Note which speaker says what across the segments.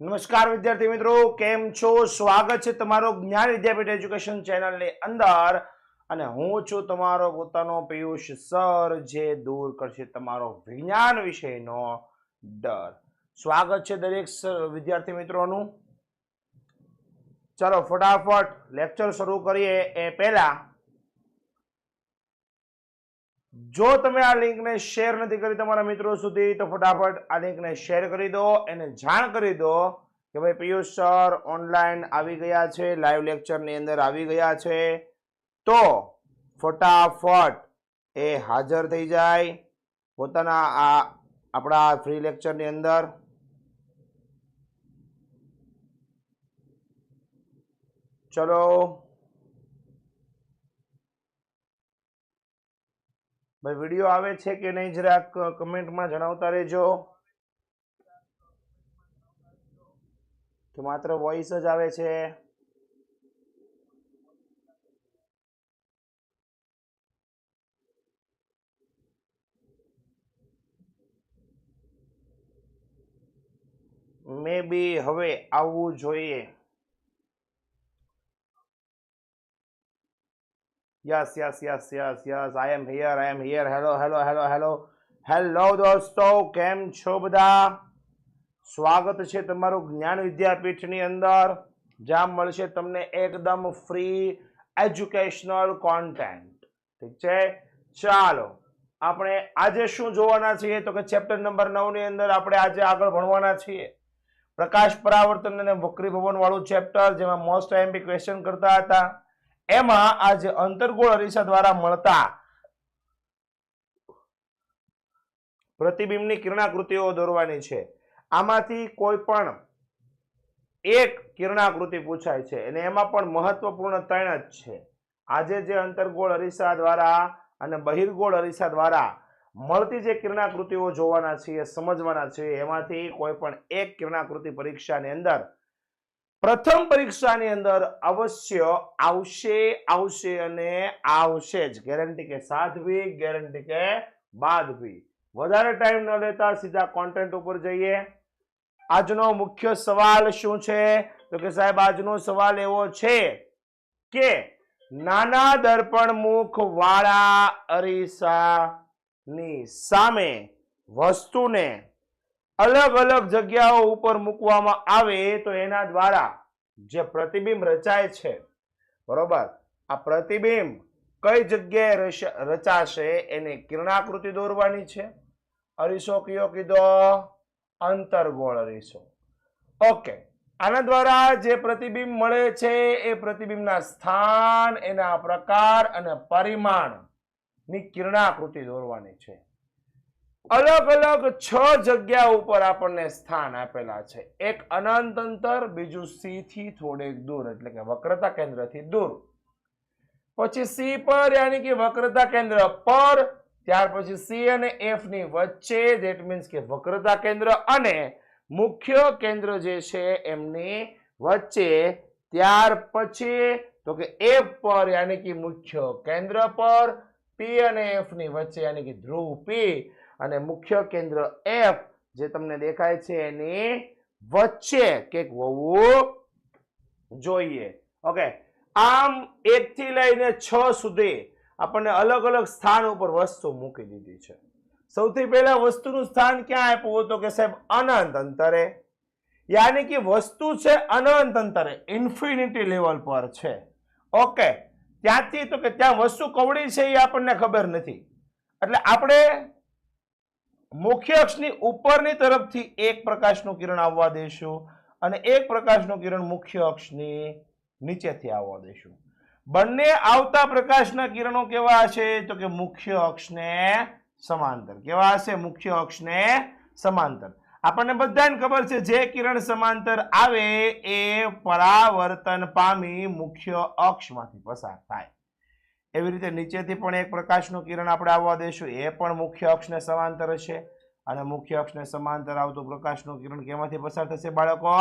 Speaker 1: નમસ્કાર વિદ્યાર્થી મિત્રો, કેમ છો? સ્વાગત છે તમારો જ્ઞાન વિદ્યાપીઠ એજ્યુકેશન ચેનલની અંદર. અને હું છું તમારો પોતાનો પિયુષ સર, જે દૂર કરશે તમારો વિજ્ઞાન વિષયનો ડર. સ્વાગત છે દરેક વિદ્યાર્થી મિત્રોનું. ચલો, ફટાફટ લેક્ચર શરૂ કરીએ. એ પહેલા જો તમે આ લિંકને શેર નથી કરી તમારા મિત્રો સુધી, તો ફટાફટ આ લિંકને શેર કરી દો. એને જાણ કરી દો કે ભાઈ પિયુષ સર ઓનલાઈન આવી ગયા છે, લાઈવ લેક્ચરની અંદર આવી ગયા છે. તો ફટાફટ એ હાજર થઈ જાય. પોતાના આ આપણા ફ્રી લેક્ચરની અંદર. ચલો. ભાઈ વીડિયો આવે છે કે નહીં જરાક કમેન્ટમાં જણાવતા રહેજો. કે માત્ર વોઇસ જ આવે છે. મે બી હવે આવવું જોઈએ. Yes yes yes yes yes I am here I am here hello hello hello hello hello દોસ્તો, કેમ છો બધા? સ્વાગત છે તમારું જ્ઞાન વિદ્યાપીઠની અંદર, જ્યાં મળશે તમને એકદમ ફ્રી એજ્યુકેશનલ કોન્ટેન્ટ ઠીક છે? ચાલો, આપણે આજે શું જોવાના છીએ? તો કે ચેપ્ટર નંબર નવની અંદર આપણે આજે આગળ ભણવાના છીએ. પ્રકાશ પરાવર્તન અને વક્રીભવન વાળું ચેપ્ટર જેમાં મોસ્ટ આઈએમપી ક્વેશ્ચન કરતા હતા. એમાં આજે અંતર્ગોળ અરીસા દ્વારા મળતા પ્રતિબિંબની કિરણાકૃતિઓ દોરવાની છે. આમાંથી કોઈ પણ એક કિરણાકૃતિ પૂછાય છે અને એમાં પણ મહત્વપૂર્ણ ત્રણ જ છે. આજે જે અંતર્ગોળ અરીસા દ્વારા અને બહિર્ગોળ અરીસા દ્વારા મળતી જે કિરણાકૃતિઓ જોવાના છીએ, સમજવાના છીએ, એમાંથી કોઈ પણ એક કિરણાકૃતિ પરીક્ષાની અંદર પ્રથમ પરીક્ષાની અંદર અવશ્ય આવશે આવશે અને આવશે જ. ગેરંટી કે સાધવી, ગેરંટી કે બાદવી. વધારે ટાઈમ ન લેતા સીધા કોન્ટેન્ટ ઉપર જઈએ. આજનો મુખ્ય સવાલ શું છે? તો કે સાહેબ, આજનો સવાલ એવો છે કે નાના દર્પણ મુખ વાળા અરીસાની સામે વસ્તુને અલગ અલગ જગ્યાઓ ઉપર મૂકવામાં આવે તો એના દ્વારા જે પ્રતિબિંબ રચાય છે, બરોબર? આ પ્રતિબિંબ કઈ જગ્યાએ રચ- રચાશે એને કિરણાકૃતિ દોરવાની છે? અરીસો કયો કીધો, અંતર્ગોળ અરીસો. ઓકે, આના દ્વારા જે પ્રતિબિંબ મળે છે એ પ્રતિબિંબના સ્થાન, એના પ્રકાર અને પરિમાણની કિરણાકૃતિ દોરવાની છે. અલગ અલગ છ જગ્યા ઉપર આપણને સ્થાન આપેલા છે. એક અનંત અંતર, બીજું સી થી થોડેક દૂર, એટલે કે વક્રતા કેન્દ્રથી દૂર. પછી સી પર, યાની કે વક્રતા કેન્દ્ર પર, ત્યાર પછી સી અને એફની વચ્ચે ધેટ મીન્સ કે વક્રતા કેન્દ્ર અને મુખ્ય કેન્દ્ર જે છે એમની વચ્ચે, ત્યાર પછી, તો કે એફ પર, યાની કે મુખ્ય કેન્દ્ર પર, પી અને એફની વચ્ચે, યાની કે ધ્રુવ પી અને મુખ્ય કેન્દ્ર એફ જે તમને દેખાય છે એની વચ્ચે કંઈક હોવું જોઈએ. ઓકે આમ એક થી લઈને છ સુધી આપણને અલગ અલગ સ્થાન ઉપર વસ્તુ મૂકી દીધી છે. સૌથી પહેલા વસ્તુનું સ્થાન ક્યાં આપ્યું હતું કે સાહેબ? અનંત અંતરે. યાની કે વસ્તુ છે અનંત અંતરે ઇન્ફિનિટી લેવલ પર છે. ઓકે ત્યાંથી તો કે ત્યાં વસ્તુ કવડી છે એ આપણને ખબર નથી. એટલે આપણે મુખ્ય અક્ષની ઉપરની તરફથી એક પ્રકાશનું કિરણ આવવા દેશું અને એક પ્રકાશનું કિરણ મુખ્ય અક્ષની નીચેથી આવવા દેશું. બંને આવતા પ્રકાશના કિરણો કેવા હશે? તો કે મુખ્ય અક્ષને સમાંતર. કેવા હશે? મુખ્ય અક્ષને સમાંતર. આપણને બધાને ખબર છે, જે કિરણ સમાંતર આવે એ પરાવર્તન પામી મુખ્ય અક્ષમાંથી પસાર થાય. એવી રીતે નીચેથી પણ એક પ્રકાશનું કિરણ આપણે આવવા દઈશું એ પણ મુખ્ય અક્ષને સમાંતર હશે અને મુખ્ય અક્ષને સમાંતર આવતું પ્રકાશનું કિરણ કેમાંથી પસાર થશે બાળકો?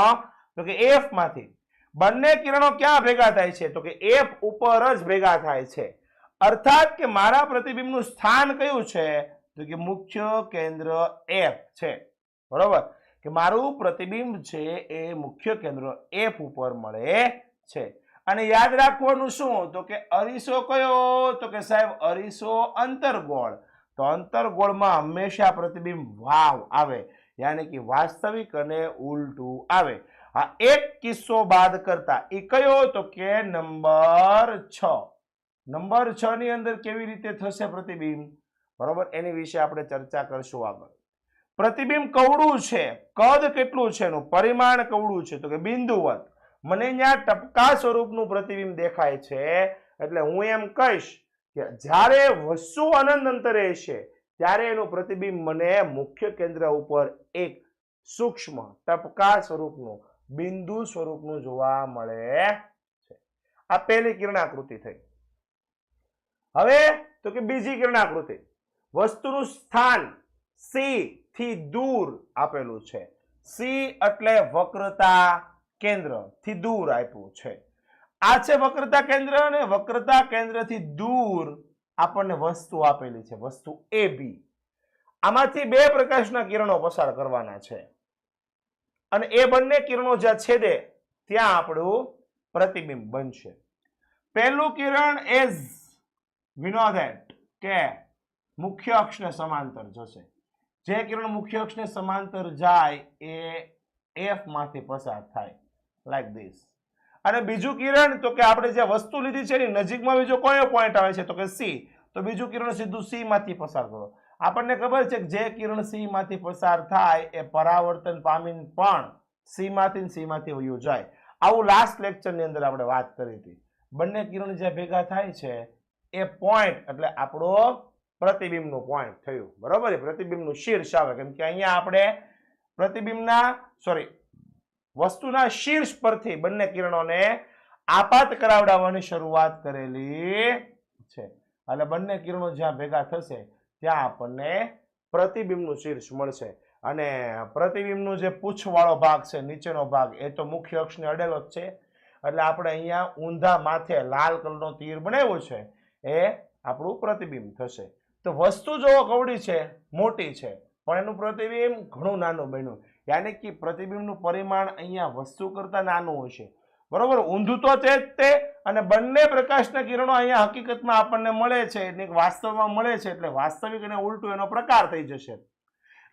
Speaker 1: તો કે એફમાંથી. બંને કિરણો ક્યાં ભેગા થાય છે? તો કે એફ ઉપર જ ભેગા થાય છે. અર્થાત કે મારા પ્રતિબિંબનું સ્થાન કયું છે? તો કે મુખ્ય કેન્દ્ર એફ છે. બરોબર? કે મારું પ્રતિબિંબ છે એ મુખ્ય કેન્દ્ર એફ ઉપર મળે છે. અને યાદ રાખવાનું શું? તો કે અરીસો કયો? તો કે સાહેબ, અરીસો અંતરગોળ. તો અંતરગોળમાં હંમેશા પ્રતિબિંબ વાવ આવે. યાની કે વાસ્તવિક અને ઉલટું આવે. આ એક કિસ્સો બાદ કરતા એ કયો? તો કે નંબર છ. નંબર છ ની અંદર કેવી રીતે થશે પ્રતિબિંબ? બરોબર? એની વિશે આપણે ચર્ચા કરશું આગળ. પ્રતિબિંબ કવડું છે? કદ કેટલું છે એનું? પરિમાણ કવડું છે? તો કે બિંદુવત. મને અહીંયા ટપકા સ્વરૂપનું પ્રતિબિંબ દેખાય છે. એટલે હું એમ કહીશ કે જ્યારે વસ્તુ અનંત અંતરે છે, ત્યારે એનું પ્રતિબિંબ મને મુખ્ય કેન્દ્ર ઉપર એક સૂક્ષ્મ ટપકા સ્વરૂપનું, બિંદુ સ્વરૂપનું જોવા મળે છે. આ પહેલી કિરણાકૃતિ થઈ. હવે તો કે બીજી કિરણાકૃતિ. વસ્તુનું સ્થાન સી થી દૂર આપેલું છે. સી એટલે વક્રતા કેન્દ્રથી દૂર આપ્યું છે. આ છે વક્રતા કેન્દ્ર અને વક્રતા કેન્દ્રથી દૂર આપણને વસ્તુ આપેલી છે, વસ્તુ એ બી આમાંથી બે પ્રકાશના કિરણો પસાર કરવાના છે. અને એ બંને કિરણો જ્યાં છેદે, ત્યાં આપણું પ્રતિબિંબ બનશે. પહેલું કિરણ એઝ વિનો કે મુખ્ય અક્ષને સમાંતર જશે. જે કિરણ મુખ્ય અક્ષને સમાંતર જાય, એ એફમાંથી પસાર થાય. લાઈક ધીસ અને બીજું કિરણ, તો કે આપણે જે વસ્તુ લીધી છે એની નજીકમાં બીજો કયો પોઈન્ટ આવે છે? તો કે સી તો બીજું કિરણ સીધું સી માંથી પસાર કરો. આપણને ખબર છે કે જે કિરણ સી માંથી પસાર થાય એ પરાવર્તન પામીને પણ સી માંથી સી માંથી વયું જાય. આવું લાસ્ટ લેક્ચરની અંદર આપણે વાત કરી હતી. બંને કિરણ જે ભેગા થાય છે, એ પોઈન્ટ એટલે આપણો પ્રતિબિંબનું પોઈન્ટ થયું. બરોબર? પ્રતિબિંબનું શીર્ષ આવે. કેમ કે અહીંયા આપણે પ્રતિબિંબના સોરી વસ્તુના શીર્ષ પરથી બંને કિરણોને આપાત કરાવડાવવાની શરૂઆત કરેલી છે. એટલે બંને કિરણો જ્યાં ભેગા થશે, ત્યાં આપણને પ્રતિબિંબનું શીર્ષ મળશે. અને પ્રતિબિંબનું જે પૂંછવાળો ભાગ છે, નીચેનો ભાગ, એ તો મુખ્ય અક્ષને અડેલો જ છે. એટલે આપણે અહીંયા ઊંધા માથે લાલ કલરનો તીર બનાવ્યો છે, એ આપણું પ્રતિબિંબ થશે. તો વસ્તુ જો કવડી છે, મોટી છે, પણ એનું પ્રતિબિંબ ઘણું નાનું બન્યું. યાની કે પ્રતિબિંબનું પરિમાણ અહીંયા વસ્તુ કરતાં નાનું હશે બરોબર? ઊંધું તો છે જ તે, અને બંને પ્રકાશના કિરણો અહીંયા હકીકતમાં આપણને મળે છે, એટલે વાસ્તવમાં મળે છે, એટલે વાસ્તવિક અને ઉલટું એનો પ્રકાર થઈ જશે.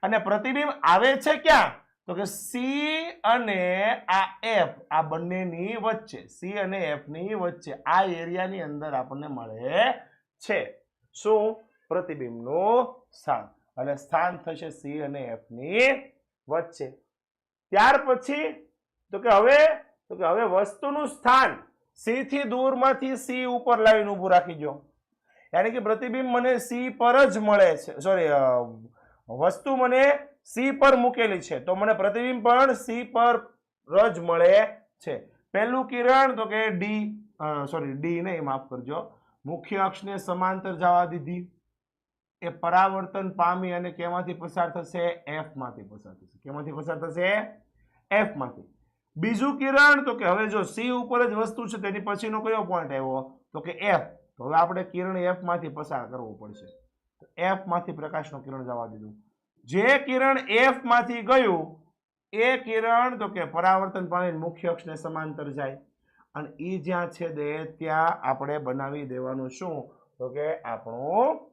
Speaker 1: અને પ્રતિબિંબ આવે છે ક્યાં? તો કે સી અને આ એફ આ બંનેની વચ્ચે સી અને એફની વચ્ચે, આ એરિયાની અંદર આપણને મળે છે. શું? પ્રતિબિંબનું સ્થાન. અને સ્થાન થશે સી અને એફ વચ્ચે. ત્યાર પછી, તો કે હવે, તો કે હવે વસ્તુનું સ્થાન સી થી દૂરમાંથી સી ઉપર લાવીને ઊભું રાખી દો યાની કે પ્રતિબિંબ મને સી પર જ મળે છે સોરી વસ્તુ મને સી પર મૂકેલી છે, તો મને પ્રતિબિંબ પણ સી પર જ મળે છે. પહેલું કિરણ, તો કે ડી સોરી ડી નહીં, માફ કરજો. મુખ્ય અક્ષને સમાંતર જવા દીધી. એ પરાવર્તન પામી અને કેમાંથી પસાર થશે? એફમાંથી પસાર થશે. કેમાંથી પસાર થશે? એફમાંથી બીજું કિરણ, તો કે હવે જો સી ઉપર જ વસ્તુ છે, તેની પછીનો કયો પોઈન્ટ આવ્યો? તો કે એફ તો હવે આપણે કિરણ એફમાંથી પસાર કરવું પડશે. તો એફમાંથી પ્રકાશનું કિરણ જવા દીધું. જે કિરણ એફમાંથી ગયું, એ કિરણ, તો કે પરાવર્તન પામીને મુખ્ય અક્ષને સમાંતર જાય. અને એ જ્યાં છે દે ત્યાં આપણે બનાવી દેવાનું શું? તો કે આપણું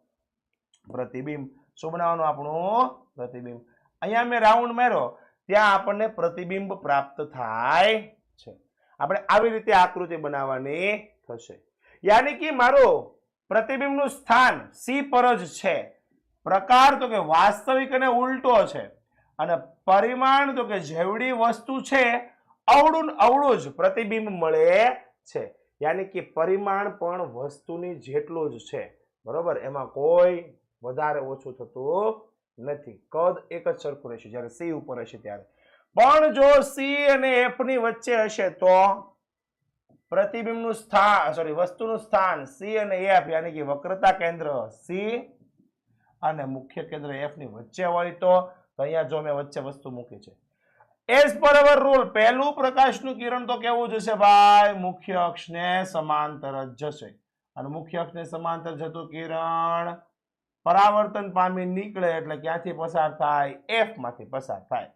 Speaker 1: પ્રતિબિંબ. શું બનાવવાનું આપણું? પ્રતિબિંબ. અહીંયા મેં રાઉન્ડ માર્યો. ત્યાં આપણને પ્રતિબિંબ પ્રાપ્ત થાય છે. આપણે આવી રીતે આકૃતિ બનાવવાની થશે. યાની કે મારો પ્રતિબિંબનું સ્થાન સી પર જ છે. પ્રકાર તો કે વાસ્તવિક અને ઉલટો છે. અને પરિમાણ તો કે જેવડી વસ્તુ છે, અવળું અવળું જ પ્રતિબિંબ મળે છે. યાની કે પરિમાણ પણ વસ્તુની જેટલું જ છે. બરોબર? એમાં કોઈ વધારે ઓછું થતું નથી. કદ એક જ સરખું રહેશે. જ્યારે સી ઉપર હશે ત્યારે. પણ જો સી અને એફની વચ્ચે હશે તો પ્રતિબિંબનું સ્થાન સોરી વસ્તુનું સ્થાન સી અને એફ યાની કે વક્રતા કેન્દ્ર સી અને મુખ્ય કેન્દ્ર એફની વચ્ચે હોય તો અહીંયા જો મેં વચ્ચે વસ્તુ મૂકી છે. એઝ પર અવર રૂલ પહેલું પ્રકાશનું કિરણ તો કેવું જશે ભાઈ? મુખ્ય અક્ષને સમાંતર જ જશે. અને મુખ્ય અક્ષને સમાંતર જતું કિરણ પરાવર્તન પામી નીકળે એટલે ક્યાંથી પસાર થાય? એફમાંથી પસાર થાય.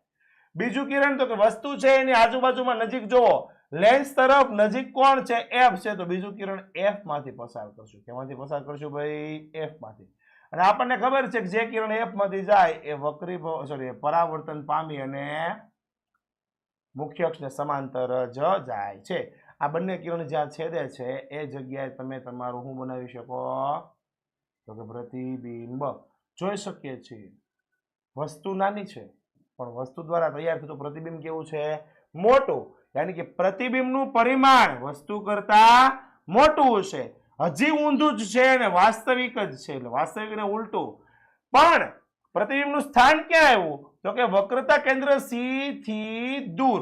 Speaker 1: બીજું કિરણ તો કે વસ્તુ છે એની આજુબાજુમાં નજીક જુઓ. લેન્સ તરફ નજીક કોણ છે? એફ છે. તો બીજું કિરણ એફમાંથી પસાર કરશું. કેમાંથી પસાર કરશું ભાઈ? એફમાંથી. અને આપણને ખબર છે કે જે કિરણ એફમાંથી જાય એ વક્રી સોરી પરાવર્તન પામી અને મુખ્ય અક્ષને સમાંતર જ જાય છે. આ બંને કિરણ જ્યાં છેદે છે, એ જગ્યાએ તમે તમારું શું બનાવી શકો? તો કે પ્રતિબિંબ જોઈ શકીએ છીએ. વસ્તુ નાની છે, પણ વસ્તુ દ્વારા તૈયાર થતું પ્રતિબિંબ કેવું છે? મોટું. યાની કે પ્રતિબિંબનું પરિમાણ વસ્તુ કરતા મોટું છે હજી ઊંધું જ છે અને વાસ્તવિક જ છે, એટલે વાસ્તવિક ને ઉલટું. પણ પ્રતિબિંબનું સ્થાન ક્યાં આવ્યું? તો કે વક્રતા કેન્દ્ર સી થી દૂર.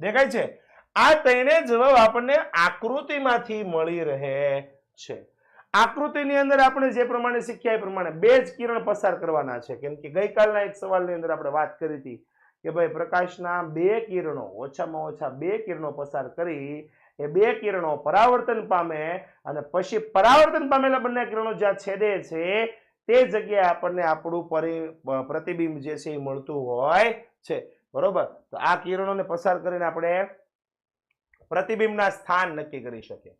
Speaker 1: દેખાય છે? આ ત્રણે જવાબ આપણને આકૃતિમાંથી મળી રહે છે. આકૃતિની અંદર આપણે જે પ્રમાણે શીખ્યા એ પ્રમાણે બે જ કિરણ પસાર કરવાના છે. કેમ કે ગઈકાલના એક સવાલની અંદર આપણે વાત કરી હતી કે ભાઈ પ્રકાશના બે કિરણો, ઓછામાં ઓછા બે કિરણો પસાર કરી, એ બે કિરણો પરાવર્તન પામે અને પછી પરાવર્તન પામેલા બંને કિરણો જ્યાં છેદે છે, તે જગ્યાએ આપણને આપણું પરિ પ્રતિબિંબ જે છે એ મળતું હોય છે. બરોબર? તો આ કિરણોને પસાર કરીને આપણે પ્રતિબિંબના સ્થાન નક્કી કરી શકીએ.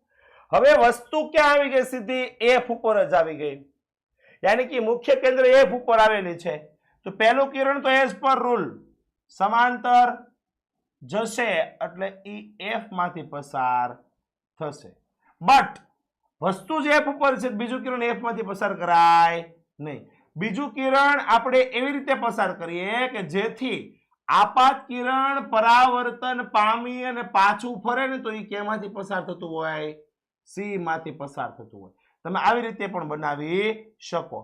Speaker 1: હવે વસ્તુ ક્યાં આવી ગઈ? સીધી એફ ઉપર જ આવી ગઈ. યાની કે મુખ્ય કેન્દ્ર એફ ઉપર આવેલી છે. તો પહેલું કિરણ તો એઝ પર રૂલ સમાંતર જશે એટલે ઈ એફમાંથી પસાર થશે. બટ વસ્તુ જે એફ ઉપર છે, બીજું કિરણ એફમાંથી પસાર કરાય નહીં. બીજું કિરણ આપણે એવી રીતે પસાર કરીએ કે જેથી આપાત કિરણ પરાવર્તન પામી અને પાછું ફરે ને તો એ કેમાંથી પસાર થતું હોય? સી માંથી પસાર થતું હોય. તમે આવી રીતે પણ બનાવી શકો.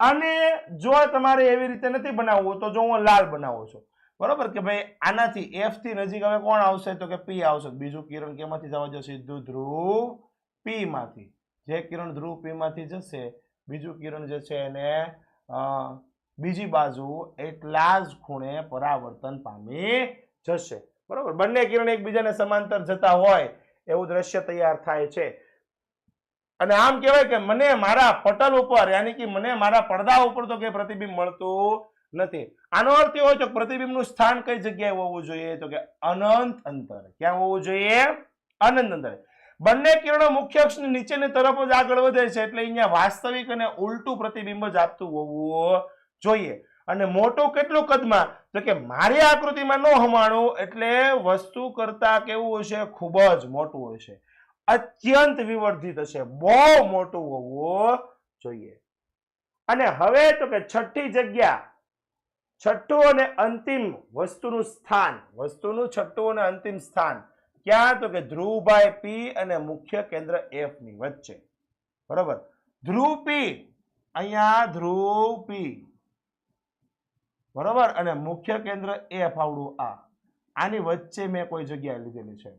Speaker 1: અને જો તમારે એવી રીતે નથી બનાવવું તો જો હું લાલ બનાવું છું. બરોબર? કે ભાઈ આનાથી એફથી નજીક હવે કોણ આવશે? તો કે પી આવશે. બીજું કિરણ કેમાંથી જવા જશે? ધ્રુવ પી માંથી. જે કિરણ ધ્રુવ પી માંથી જશે, બીજું કિરણ જે છે એને બીજી બાજુ એટલા જ ખૂણે પરાવર્તન પામી જશે. બરોબર? બંને કિરણ એકબીજાને સમાંતર જતા હોય એવું દ્રશ્ય તૈયાર થાય છે. અને આમ કહેવાય કે મને મારા પટલ ઉપર, યાની કે મને મારા પડદા ઉપર તો કે પ્રતિબિંબ મળતું નથી. આનો અર્થ એવો કે પ્રતિબિંબનું સ્થાન કઈ જગ્યાએ હોવું જોઈએ? તો કે અનંત અંતર. ક્યાં હોવું જોઈએ? અનંત અંતર. બંને કિરણો મુખ્ય અક્ષની નીચેની તરફ જ આગળ વધે છે, એટલે અહીંયા વાસ્તવિક અને ઉલટું પ્રતિબિંબ જ આપતું હોવું જોઈએ. અને મોટું કેટલું કદમાં? તો કે મારી આકૃતિમાં ન હમાણું એટલે વસ્તુ કરતા કેવું હશે ખૂબ જ મોટું હશે અત્યંત વિવર્ધિત હશે. બહુ મોટું હોવું જોઈએ. અને હવે તો કે છઠ્ઠી જગ્યા. છઠ્ઠું અને અંતિમ વસ્તુનું સ્થાન. વસ્તુનું છઠ્ઠું અને અંતિમ સ્થાન. ક્યાં? તો કે ધ્રુવભાઈ પી અને મુખ્ય કેન્દ્ર એફની વચ્ચે. બરોબર? ધ્રુવ પી. અહીંયા ધ્રુવ પી. બરોબર? અને મુખ્ય કેન્દ્ર એફ ફાવડું આ. આની વચ્ચે મેં કોઈ જગ્યાએ લીધેલી છે.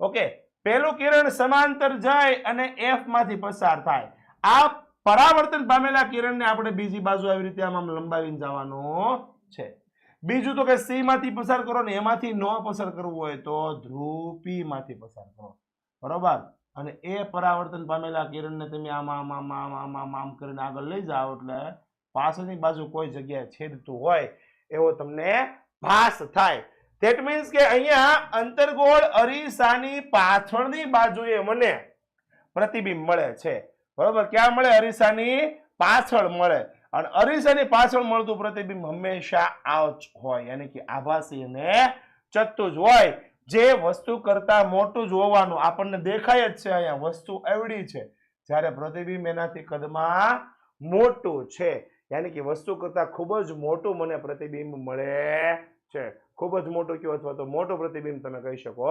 Speaker 1: ઓકે પેલું કિરણ સમાંતર જાય અને એફમાંથી પસાર થાય. આ પરાવર્તન પામેલા કિરણને આપણે બીજી બાજુ આવી રીતે આમ લંબાવીને જવાનું છે. બીજું તો કે સી માંથી પસાર કરો ને એમાંથી ન પસાર કરવું હોય તો ધ્રુવમાંથી પસાર કરો. બરોબર? અને એ પરાવર્તન પામેલા કિરણને તમે આમ આમ આમ આમ આમ કરીને આગળ લઈ જાઓ એટલે પાછળની બાજુ કોઈ જગ્યાએ છેદતું હોય, એવો તમને ભાસ થાય. ધેટ મીન્સ કે અહીંયા અંતર્ગોળ અરીસાની પાછળની બાજુએ મને પ્રતિબિંબ મળે છે. બરોબર? ક્યાં મળે? અરીસાની પાછળ મળે. અને અરીસાની પાછળ મળતું પ્રતિબિંબ હંમેશા આ જ હોય, યાની કે આભાસી અને ચત્તુ જ હોય. જે વસ્તુ કરતા મોટું જ હોવાનું આપણને દેખાય જ છે અહીંયા. વસ્તુ એવડી છે. જ્યારે પ્રતિબિંબ એનાથી કદમાં મોટું છે. યાની કે વસ્તુ કરતા ખૂબ જ મોટું મને પ્રતિબિંબ મળે છે. ખૂબ જ મોટું કયો અથવા તો મોટું પ્રતિબિંબ તમે કહી શકો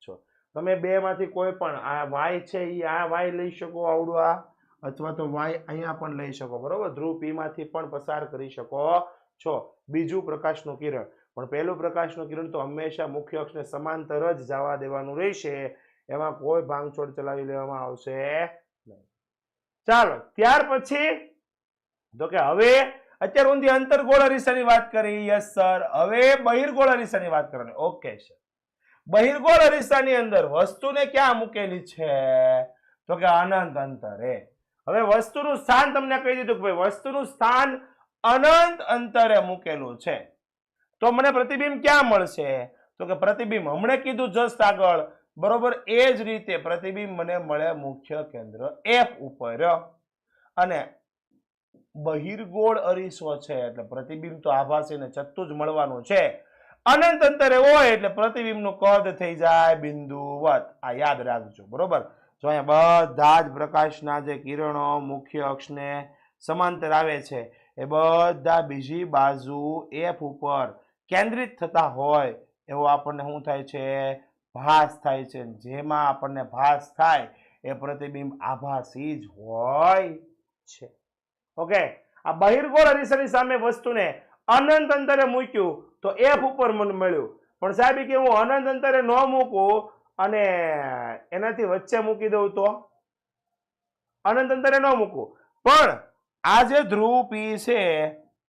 Speaker 1: છો. તમે બેમાંથી કોઈ પણ આ વાય છે એ આ વાય લઈ શકો આવડું આ, અથવા તો વાય અહીંયા પણ લઈ શકો, બરોબર? ધ્રુવ પીમાંથી પણ પસાર કરી શકો, છો. બીજું પ્રકાશનું કિરણ. પણ પહેલું પ્રકાશનું કિરણ તો હંમેશા મુખ્ય અક્ષને સમાંતર જ જવા દેવાનું રહેશે. એમાં કોઈ ભાંગછોડ ચલાવી લેવામાં આવશે નહીં. ચાલો, ત્યાર પછી તો કે હવે અત્યાર ઊંધી અંતરગોળ અરીસાની વાત કરી. યસ સર હવે બહિર્ગોળ અરીસાની વાત કરવાની. ઓકે સર બહિર્ગોળ અરીસાની અંદર વસ્તુને ક્યાં મૂકેલી છે? તો કે અનંત અંતરે. હવે વસ્તુનું સ્થાન તમને કહી દીધું કે ભાઈ વસ્તુનું સ્થાન અનંત અંતરે મૂકેલું છે. તો મને પ્રતિબિંબ ક્યાં મળશે? તો કે પ્રતિબિંબ હમણે કીધું જસ્ટ આગળ. બરોબર એ જ રીતે પ્રતિબિંબ મને મળે મુખ્ય કેન્દ્ર એફ ઉપર. અને બહિર્ગોળ અરીસો છે. એટલે પ્રતિબિંબ તો આભાસી ને ચત્તુ જ મળવાનું છે. અનંત અંતરે હોય એટલે પ્રતિબિંબનું કદ થઈ જાય બિંદુવત આ યાદ રાખજો, બરોબર? જો અહીંયા બધા જ પ્રકાશના જે કિરણો મુખ્ય અક્ષને સમાંતર આવે છે, એ બધા બીજી બાજુ એફ ઉપર કેન્દ્રિત થતા હોય, એવો આપણને શું થાય છે? ભાસ થાય છે. જેમાં આપણને ભાસ થાય, એ પ્રતિબિંબ આભાસી જ હોય છે. ઓકે? આ બહિર્ગોળ અરીસાની સામે વસ્તુને અનંત અંતરે મૂક્યું તો એફ ઉપર મને મળ્યું. પણ સાહેબ કે હું અનંત અંતરે ન મૂકું અને એનાથી વચ્ચે મૂકી દઉં તો? અનંત અંતરે ન મૂકું. પણ આ જે ધ્રુવ પી છે,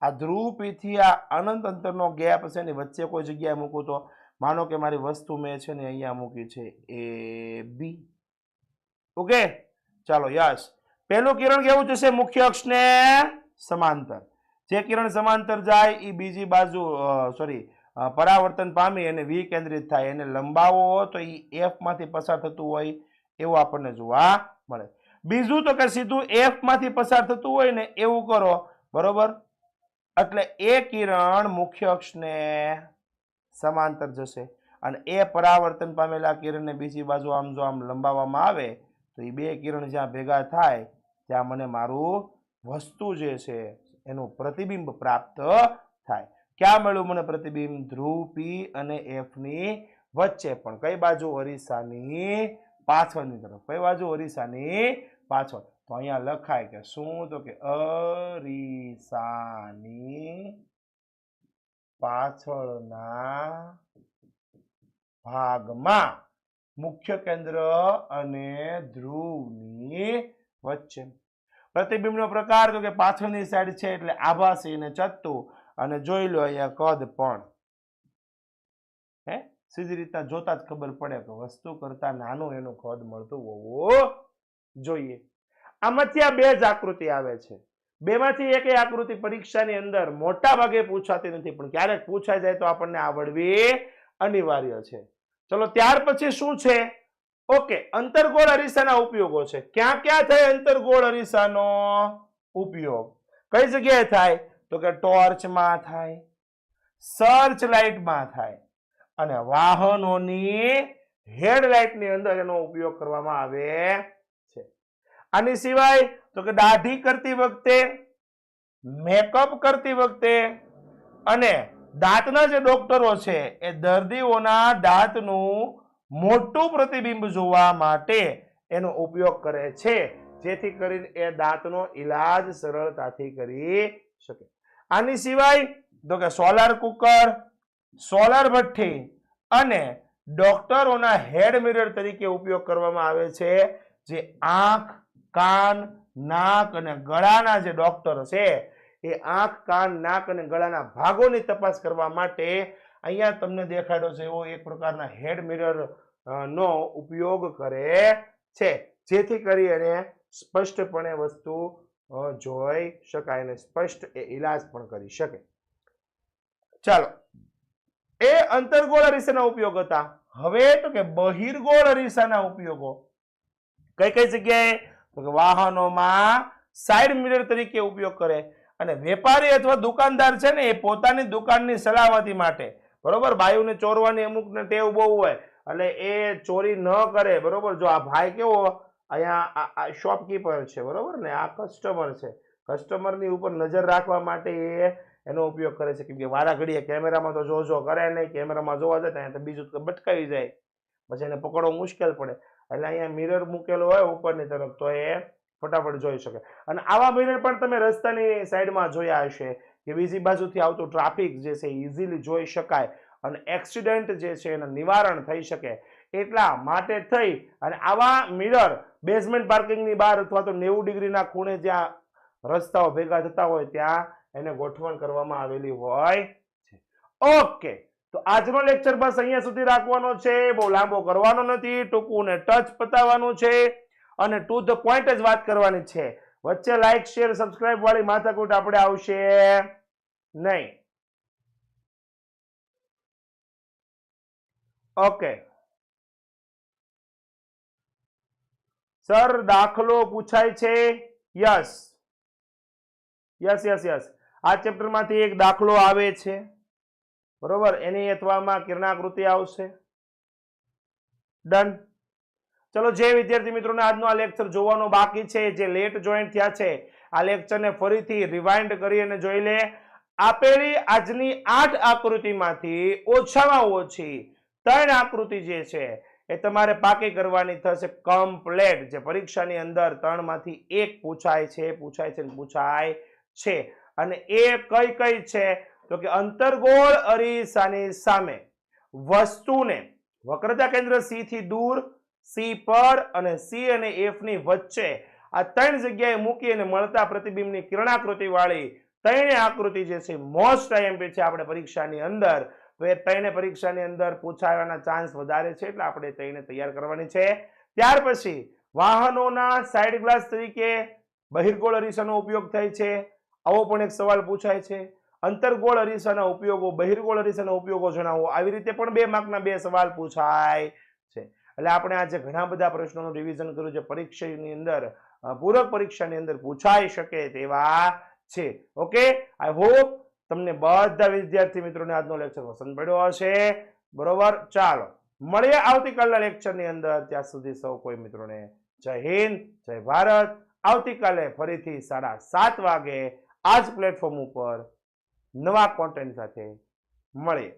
Speaker 1: આ ધ્રુવ પી આ અનંત અંતરનો ગેપ છે ને, વચ્ચે કોઈ જગ્યાએ મૂકું તો? માનો કે મારી વસ્તુ મેં છે ને, અહીંયા મૂકી છે એ બી ઓકે? ચાલો, યસ. પહેલું કિરણ કેવું જશે? મુખ્ય અક્ષને સમાંતર. જે કિરણ સમાંતર જાય એ બીજી બાજુ સોરી પરાવર્તન પામી અને વિકેન્દ્રિત થાય. એને લંબાવો, તો એ એફમાંથી પસાર થતું હોય, એવું આપણને જોવા મળે. બીજું તો કે સીધું એફમાંથી પસાર થતું હોય ને, એવું કરો, બરોબર? એટલે એ કિરણ મુખ્ય અક્ષને સમાંતર જશે. અને એ પરાવર્તન પામેલા કિરણને બીજી બાજુ આમ જો આમ લંબાવવામાં આવે, તો એ બે કિરણ જ્યાં ભેગા થાય ત્યાં મને મારું વસ્તુ જે છે એનું પ્રતિબિંબ પ્રાપ્ત થાય. ક્યાં મળ્યું મને પ્રતિબિંબ? ધ્રુવ પી અને એફની વચ્ચે પણ. કઈ બાજુ? અરીસાની પાછળની તરફ. કઈ બાજુ? અરીસાની પાછળ. તો અહીંયા લખાય કે શું? તો કે અરીસાની પાછળના ભાગમાં મુખ્ય કેન્દ્ર અને ધ્રુવની વચ્ચે. પ્રતિબિંબનો પ્રકાર તો કે પાછળની સાઈડ છે એટલે આભાસી અને ચત્તુ અને જોઈ લો અહીંયા કદ પણ. હે? સીધી રીતના જોતા જ ખબર પડે કે વસ્તુ કરતા નાનું એનું કદ મળતું હોવું જોઈએ. આમાંથી આ બે જ આકૃતિ આવે છે. બેમાંથી એક આકૃતિ પરીક્ષાની અંદર મોટા ભાગે પૂછાતી નથી, પણ ક્યારેક પૂછાઈ જાય તો આપણને આવડવી અનિવાર્ય છે. ચલો ત્યાર પછી શું છે? ઓકે, અંતરગોળ અરીસાના ઉપયોગો છે. ક્યાં ક્યાં થાય અંતરગોળ અરીસાનો ઉપયોગ? કઈ જગ્યાએ થાય? તો કે ટોર્ચમાં થાય સર્ચ લાઇટમાં થાય અને વાહનોની હેડલાઇટની અંદર એનો ઉપયોગ કરવામાં આવે છે. આની સિવાય તો કે દાઢી કરતી વખતે, મેકઅપ કરતી વખતે અને દાંતના જે ડોક્ટરો છે એ દર્દીઓના દાંતનું મોટું પ્રતિબિંબ જોવા માટે એનો ઉપયોગ કરે છે. જેથી કરીને એ દાંતનો ઈલાજ સરળતાથી કરી શકે. આની સિવાય તો કે સોલાર કુકર, સોલાર ભઠ્ઠી અને ડોક્ટરોના હેડ મિરર તરીકે ઉપયોગ કરવામાં આવે છે. જે આંખ, કાન, નાક અને ગળાના જે ડોક્ટર છે, એ આંખ, કાન, નાક અને ગળાના ભાગોની તપાસ કરવા માટે અહીંયા તમને દેખાડ્યો છે, એવો એક પ્રકારના હેડ મિરર નો ઉપયોગ કરે છે. જેથી કરી અને સ્પષ્ટપણે વસ્તુ જોઈ શકાય અને સ્પષ્ટ એ ઈલાજ પણ કરી શકે. ચાલો. એ અંતર્ગોળ અરીસાના ઉપયોગ હતા. હવે તો કે બહિર્ગોળ અરીસાના ઉપયોગો. કઈ કઈ જગ્યાએ? તો કે વાહનોમાં સાઈડ મિરર તરીકે ઉપયોગ કરે. અને વેપારી અથવા દુકાનદાર છે ને, એ પોતાની દુકાનની સલામતી માટે બરોબર? બાયુને ચોરવાની અમુકને ટેવ બહુ હોય, એટલે એ ચોરી ન કરે, બરોબર? જો આ ભાઈ કેવો, અહીંયા આ શોપકીપર છે, બરોબર ને? આ કસ્ટમર છે. કસ્ટમરની ઉપર નજર રાખવા માટે એ એનો ઉપયોગ કરે છે, કેમ કે વારા ઘડીએ કેમેરામાં તો જો જો કરે નહીં, કેમેરામાં જોવા જાય ત્યાં તો બીજું તો બટકાવી જાય. પછી એને પકડવો મુશ્કેલ પડે. એટલે અહીંયા મિરર મૂકેલો હોય ઉપરની તરફ તો એ ફટાફટ જોઈ શકે. અને આવા મિરર પણ તમે રસ્તાની સાઈડમાં જોયા હશે. કે બીજી બાજુથી આવતું ટ્રાફિક જે છે ઇઝીલી જોઈ શકાય અને એક્સિડન્ટ જે છે એનું નિવારણ થઈ શકે એટલા માટે થઈ અને આવા મિરર બેઝમેન્ટ પાર્કિંગની બહાર અથવા તો નેવું ડિગ્રીના ખૂણે જ્યાં રસ્તાઓ ભેગા થતા હોય ત્યાં એને ગોઠવણ કરવામાં આવેલી હોય છે. ઓકે તો આજનો લેક્ચર બસ અહીંયા સુધી રાખવાનો છે. બહુ લાંબો કરવાનો નથી. ટૂંકું ને ટચ પતાવવાનું છે. અને ટુ ધ પોઈન્ટ જ વાત કરવાની છે. વચ્ચે લાઈક શેર સબસ્ક્રાઇબ વાળી માથાકૂટ આપણે આવશે નહીં. ઓકે સર, દાખલો પૂછાય છે? યસ યસ યસ યસ આ ચેપ્ટરમાંથી એક દાખલો આવે છે. બરોબર? એની અથવામાં કિરણાકૃતિ આવશે. ડન ચલો, જે વિદ્યાર્થી મિત્રોને આજનો આ લેક્ચર જોવાનો બાકી છે, જે લેટ જોઈન્ટ થયા છે, આ લેક્ચરને ફરીથી રિવાઇન્ડ કરી અને જોઈ લે. આપેલી આજની આઠ આકૃતિમાંથી ઓછામાં ઓછી ત્રણ આકૃતિ જે છે, એ તમારે પાકી કરવાની થશે કમ્પ્લેટ જે પરીક્ષાની અંદર ત્રણમાંથી એક પૂછાય છે પૂછાય છે પૂછાય છે. અને એ કઈ કઈ છે? તો કે અંતર્ગોળ અરીસાની સામે વસ્તુને વક્રતા કેન્દ્ર સી થી દૂર સી પર અને સી અને એફની વચ્ચે આ ત્રણ જગ્યાએ મૂકી અને મળતા પ્રતિબિંબની કિરણાકૃતિ વાળી ત્રણે આકૃતિ જે છે મોસ્ટ આઈએમપી છે આપણે પરીક્ષાની અંદર. ત્રણે પરીક્ષાની અંદર પૂછાવાના ચાન્સ વધારે છે એટલે આપણે ત્રણે તૈયાર કરવાની છે. ત્યાર પછી વાહનોના સાઇડ ગ્લાસ તરીકે બહિર્ગોળ અરીસાનો ઉપયોગ થાય છે. આવો પણ એક સવાલ પૂછાય છે. અંતરગોળ અરીસાના ઉપયોગો, બહિર્ગોળ અરીસાના ઉપયોગો જણાવો. આવી રીતે પણ બે માર્કના બે સવાલ પૂછાય છે. એટલે આપણે આજે ઘણા બધા પ્રશ્નોનું રિવિઝન કર્યું છે. પરીક્ષાની અંદર પૂરક પરીક્ષાની અંદર પૂછાઈ શકે તેવા છે. ઓકે આઈ હોપ તમને બધા વિદ્યાર્થી મિત્રોને આજનો લેક્ચર પસંદ પડ્યો હશે. બરોબર? ચાલો. મળીએ આવતીકાલના લેક્ચરની અંદર. ત્યાં સુધી સૌ કોઈ મિત્રોને જય હિન્દ, જય ભારત. આવતીકાલે ફરીથી સાડા સાત વાગે આ જ પ્લેટફોર્મ ઉપર નવા કોન્ટેન્ટ સાથે મળીએ.